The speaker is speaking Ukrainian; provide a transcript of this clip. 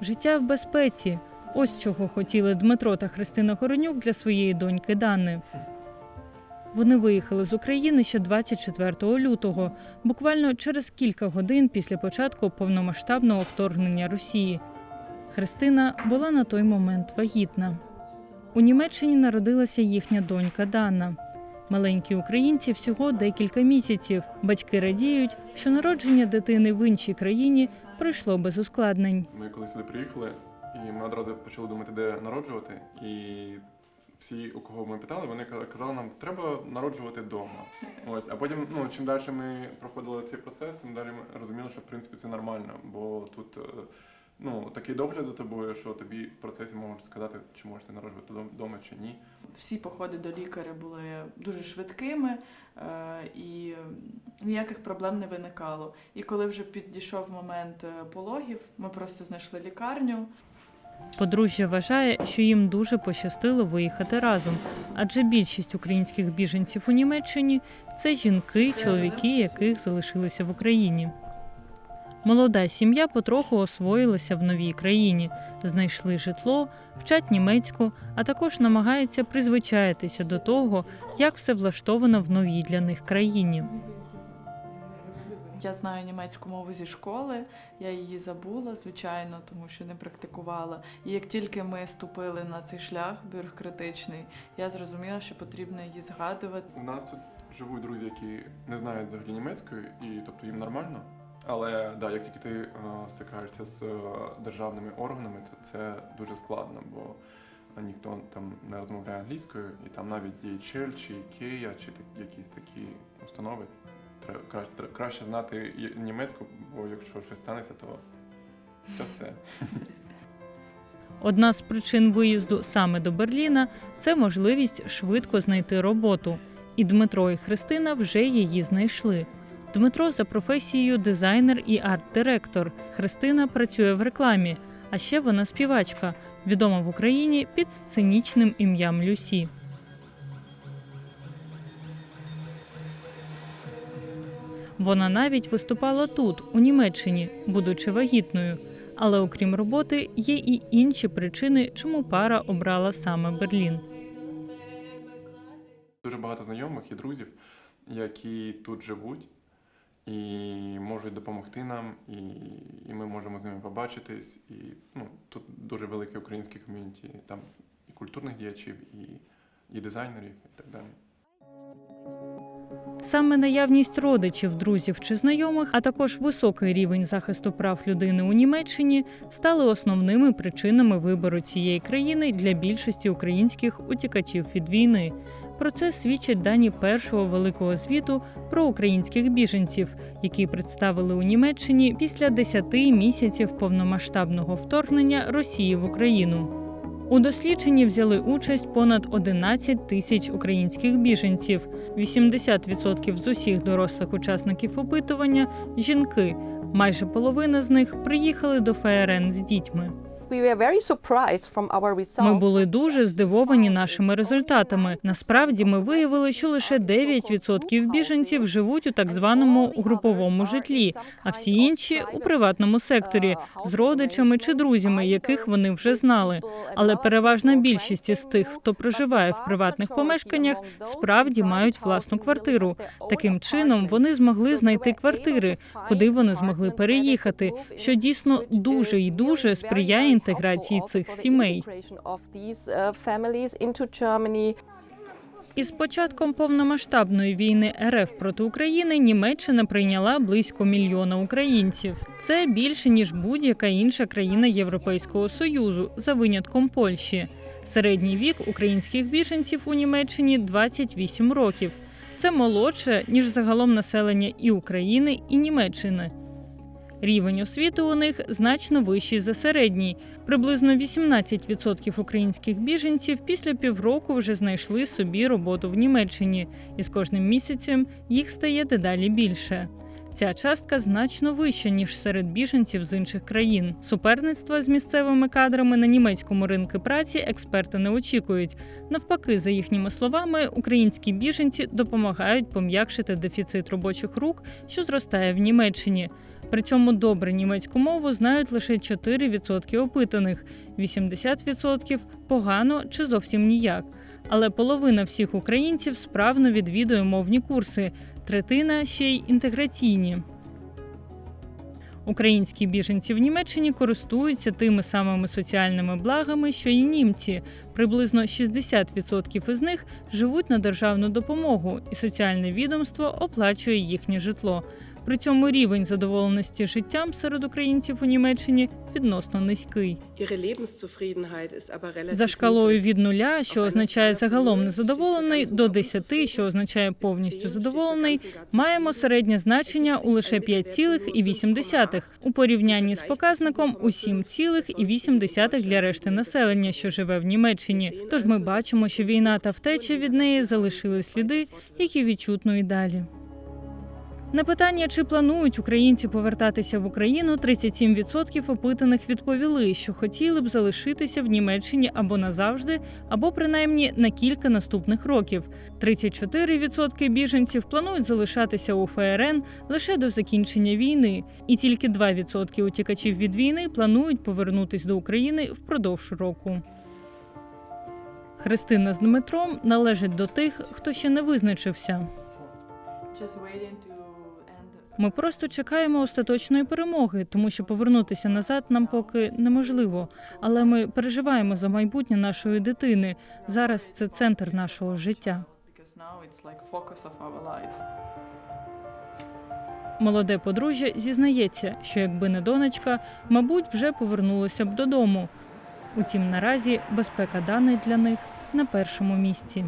Життя в безпеці. Ось чого хотіли Дмитро та Христина Хоронюк для своєї доньки Дани. Вони виїхали з України ще 24 лютого, буквально через кілька годин після початку повномасштабного вторгнення Росії. Христина була на той момент вагітна. У Німеччині народилася їхня донька Дана. Маленькі українці всього декілька місяців. Батьки радіють, що народження дитини в іншій країні пройшло без ускладнень. Ми коли сюди приїхали, і ми одразу почали думати, де народжувати. І всі, у кого ми питали, вони ка- казали нам, треба народжувати вдома. Ось, а потім, ну чим далі ми проходили цей процес, тим далі ми розуміли, що в принципі це нормально, бо тут. Ну, такий догляд за тобою, що тобі в процесі можуть сказати, чи можеш ти народжувати вдома чи ні. Всі походи до лікаря були дуже швидкими е, і ніяких проблем не виникало. І коли вже підійшов момент е, пологів, ми просто знайшли лікарню. Подружжя вважає, що їм дуже пощастило виїхати разом, адже більшість українських біженців у Німеччині це жінки, чоловіки, яких залишилися в Україні. Молода сім'я потроху освоїлася в новій країні, знайшли житло, вчать німецьку, а також намагаються призвичаїтися до того, як все влаштовано в новій для них країні. Я знаю німецьку мову зі школи, я її забула, звичайно, тому що не практикувала. І як тільки ми ступили на цей шлях бюрократичний, я зрозуміла, що потрібно її згадувати. У нас тут живуть друзі, які не знають взагалі німецької, і тобто їм нормально. Але да, як тільки ти е, стикаєшся з е, державними органами, то це дуже складно, бо ніхто там не розмовляє англійською, і там навіть DHL чи IKEA, чи якісь такі установи. Краще, краще знати німецьку, бо якщо щось станеться, то, то все. Одна з причин виїзду саме до Берліна це можливість швидко знайти роботу. І Дмитро і Христина вже її знайшли. Дмитро за професією дизайнер і арт-директор. Христина працює в рекламі, а ще вона співачка, відома в Україні під сценічним ім'ям Люсі. Вона навіть виступала тут, у Німеччині, будучи вагітною. Але окрім роботи, є і інші причини, чому пара обрала саме Берлін. Дуже багато знайомих і друзів, які тут живуть і можуть допомогти нам, і, і ми можемо з ними побачитись. І ну, тут дуже велике українське ком'юніті, там і культурних діячів, і, і дизайнерів, і так далі. Саме наявність родичів, друзів чи знайомих, а також високий рівень захисту прав людини у Німеччині стали основними причинами вибору цієї країни для більшості українських утікачів від війни. Про це свідчать дані першого великого звіту про українських біженців, які представили у Німеччині після 10 місяців повномасштабного вторгнення Росії в Україну. У дослідженні взяли участь понад 11 тисяч українських біженців. 80% з усіх дорослих учасників опитування жінки. Майже половина з них приїхали до ФРН з дітьми. Ми були дуже здивовані нашими результатами. Насправді ми виявили, що лише 9% біженців живуть у так званому груповому житлі, а всі інші у приватному секторі з родичами чи друзями, яких вони вже знали. Але переважна більшість із тих, хто проживає в приватних помешканнях, справді мають власну квартиру. Таким чином вони змогли знайти квартири, куди вони змогли переїхати, що дійсно дуже і дуже сприяє інтеграції цих сімей. Із початком повномасштабної війни РФ проти України Німеччина прийняла близько мільйона українців. Це більше ніж будь-яка інша країна Європейського союзу, за винятком Польщі. Середній вік українських біженців у Німеччині 28 років. Це молодше ніж загалом населення і України, і Німеччини. Рівень освіти у них значно вищий за середній. Приблизно 18% українських біженців після півроку вже знайшли собі роботу в Німеччині, і з кожним місяцем їх стає дедалі більше. Ця частка значно вища ніж серед біженців з інших країн. Суперництва з місцевими кадрами на німецькому ринку праці експерти не очікують. Навпаки, за їхніми словами, українські біженці допомагають пом'якшити дефіцит робочих рук, що зростає в Німеччині. При цьому добре німецьку мову знають лише 4% опитаних, 80% погано чи зовсім ніяк. Але половина всіх українців справно відвідує мовні курси, третина ще й інтеграційні. Українські біженці в Німеччині користуються тими самими соціальними благами, що й німці. Приблизно 60% із них живуть на державну допомогу, і соціальне відомство оплачує їхнє житло. При цьому рівень задоволеності життям серед українців у Німеччині відносно низький. За шкалою від нуля, що означає загалом незадоволений, до 10, що означає повністю задоволений, маємо середнє значення у лише 5,8 у порівнянні з показником у 7,8 для решти населення, що живе в Німеччині. Тож ми бачимо, що війна та втеча від неї залишили сліди, які відчутно і далі. На питання, чи планують українці повертатися в Україну, 37% опитаних відповіли, що хотіли б залишитися в Німеччині або назавжди, або принаймні на кілька наступних років. 34% біженців планують залишатися у ФРН лише до закінчення війни, і тільки 2% утікачів від війни планують повернутись до України впродовж року. Христина з Дмитром належить до тих, хто ще не визначився. Ми просто чекаємо остаточної перемоги, тому що повернутися назад нам поки неможливо. Але ми переживаємо за майбутнє нашої дитини. Зараз це центр нашого життя. Молоде подружжя зізнається, що якби не донечка, мабуть, вже повернулося б додому. Утім, наразі безпека даних для них на першому місці.